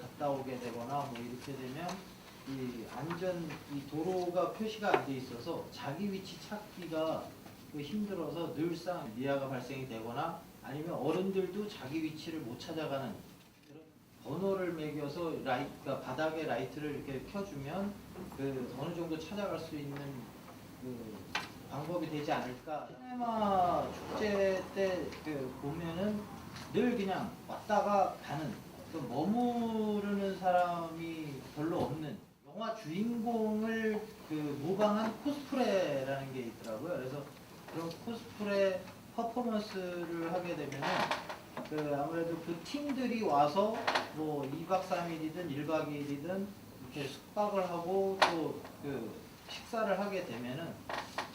갔다 오게 되거나 뭐 이렇게 되면 이 안전 이 도로가 표시가 안 돼 있어서 자기 위치 찾기가 그 힘들어서 늘상 미아가 발생이 되거나 아니면 어른들도 자기 위치를 못 찾아가는 번호를 매겨서 라이 그러니까 바닥에 라이트를 이렇게 켜주면 그 어느 정도 찾아갈 수 있는 그 방법이 되지 않을까. 시네마 축제 때 그 보면은 늘 그냥 왔다가 가는 그 머무르는 사람이 별로 없는 영화 주인공을 그 모방한 코스프레라는 게 있더라고요. 그래서 그런 코스프레 퍼포먼스를 하게 되면은 그 아무래도 그 팀들이 와서 뭐 2박 3일이든 1박 2일이든 이렇게 숙박을 하고 또 그 식사를 하게 되면은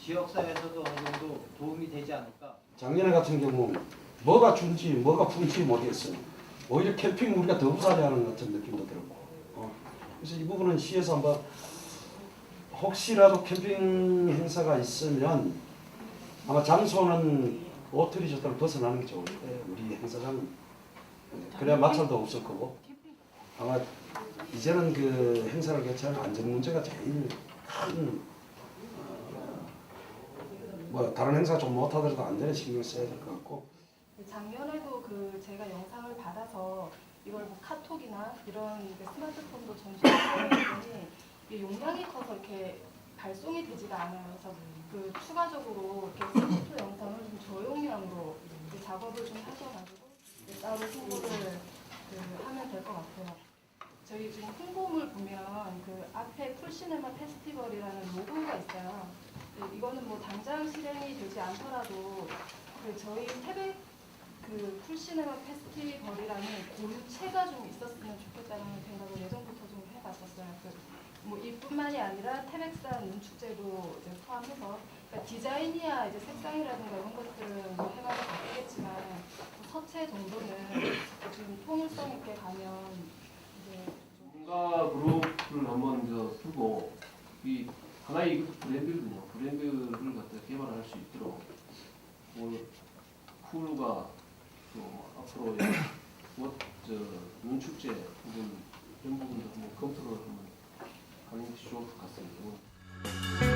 지역사회에서도 어느 정도 도움이 되지 않을까. 작년에 같은 경우 뭐가 준지 뭐가 품지 모르겠어요. 오히려 캠핑 우리가 더 우사리하는 것 같은 느낌도 들었고. 어. 그래서 이 부분은 시에서 한번 혹시라도 캠핑 행사가 있으면 아마 장소는 오트리저들을 벗어나는 게 좋을 거예요. 우리 행사장은 그래야 마찰도 없을 거고 아마 이제는 그 행사를 개최하는 안전 문제가 제일 큰 어, 뭐 다른 행사 좀 못하더라도 안전에 신경 써야 될 것 같고 작년에도 그 제가 영상을 받아서 이걸 뭐 카톡이나 이런 그 스마트폰도 전시했더니 이게 용량이 커서 이렇게 발송이 되지가 않아요. 그래서 그 추가적으로 이렇게 30초 영상을 좀 저용량으로 작업을 좀 하셔가지고 따로 홍보를 그 하면 될 것 같아요. 저희 지금 홍보물 보면 그 앞에 풀시네마 페스티벌이라는 로고가 있어요. 네, 이거는 뭐 당장 실행이 되지 않더라도 그 저희 태백 그 페스티벌이라는 공유체가 좀 있었으면 좋겠다는 생각을 예전부터 좀 해봤었어요. 그뭐 이뿐만이 아니라 태백산 눈축제도 이제 포함해서 그러니까 디자인이야 이제 색상이라든가 이런 것들은 뭐 해마다 바뀌겠지만 서체 정도는 좀 통일성 있게 가면 이제 좀 뭔가 그룹을 한번 저 쓰고 이 하나의 브랜드거든요. 브랜드를 갖다 개발할 수 있도록 뭐또 앞으로 뭐저 혹은 이런 부분도 한번 검토를 한번 하는 것이 좋을 것 같습니다.